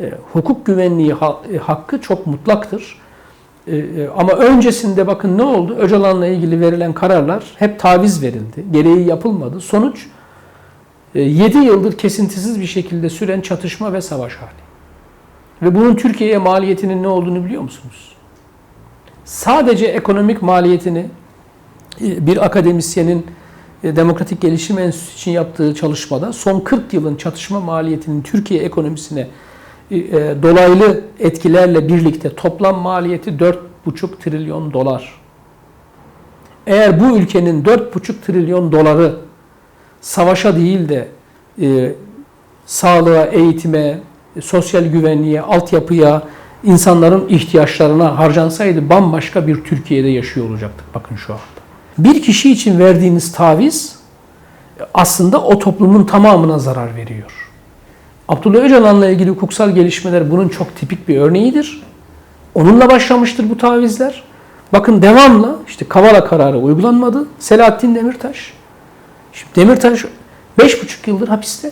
E, hukuk güvenliği e, hakkı çok mutlaktır. E, ama öncesinde bakın ne oldu? Öcalan'la ilgili verilen kararlar hep taviz verildi. Gereği yapılmadı. Sonuç 7 yıldır kesintisiz bir şekilde süren çatışma ve savaş hali. Ve bunun Türkiye'ye maliyetinin ne olduğunu biliyor musunuz? Sadece ekonomik maliyetini bir akademisyenin Demokratik Gelişim Enstitüsü için yaptığı çalışmada son 40 yılın çatışma maliyetinin Türkiye ekonomisine dolaylı etkilerle birlikte toplam maliyeti 4,5 trilyon dolar. Eğer bu ülkenin 4,5 trilyon doları savaşa değil de e, sağlığa, eğitime, sosyal güvenliğe, altyapıya, insanların ihtiyaçlarına harcansaydı bambaşka bir Türkiye'de yaşıyor olacaktık bakın şu anda. Bir kişi için verdiğiniz taviz aslında o toplumun tamamına zarar veriyor. Abdullah Öcalan'la ilgili hukuksal gelişmeler bunun çok tipik bir örneğidir. Onunla başlamıştır bu tavizler. Bakın devamlı işte Kavala kararı uygulanmadı. Selahattin Demirtaş. Şimdi Demirtaş 5,5 yıldır hapiste.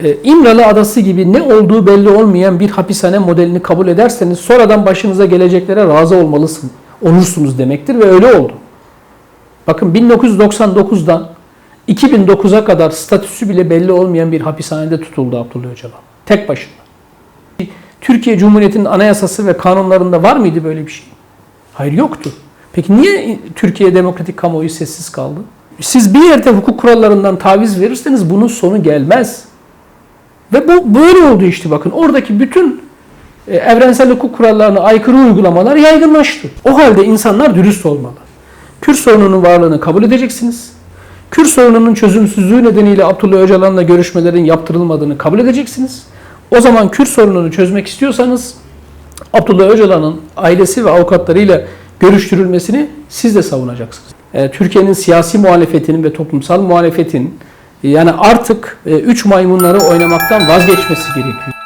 Ee, İmralı Adası gibi ne olduğu belli olmayan bir hapishane modelini kabul ederseniz sonradan başınıza geleceklere razı olmalısın, olursunuz demektir ve öyle oldu. Bakın 1999'dan 2009'a kadar statüsü bile belli olmayan bir hapishanede tutuldu Abdullah Öcalan. Tek başına. Türkiye Cumhuriyeti'nin anayasası ve kanunlarında var mıydı böyle bir şey? Hayır yoktu. Peki niye Türkiye demokratik kamuoyu sessiz kaldı? Siz bir yerde hukuk kurallarından taviz verirseniz bunun sonu gelmez. Ve bu böyle oldu işte bakın. Oradaki bütün e, evrensel hukuk kurallarına aykırı uygulamalar yaygınlaştı. O halde insanlar dürüst olmalı. Kürt sorununun varlığını kabul edeceksiniz. Kürt sorununun çözümsüzlüğü nedeniyle Abdullah Öcalan'la görüşmelerin yaptırılmadığını kabul edeceksiniz. O zaman Kürt sorununu çözmek istiyorsanız Abdullah Öcalan'ın ailesi ve avukatlarıyla görüştürülmesini siz de savunacaksınız. E, Türkiye'nin siyasi muhalefetinin ve toplumsal muhalefetin yani artık e, üç maymunları oynamaktan vazgeçmesi gerekiyor.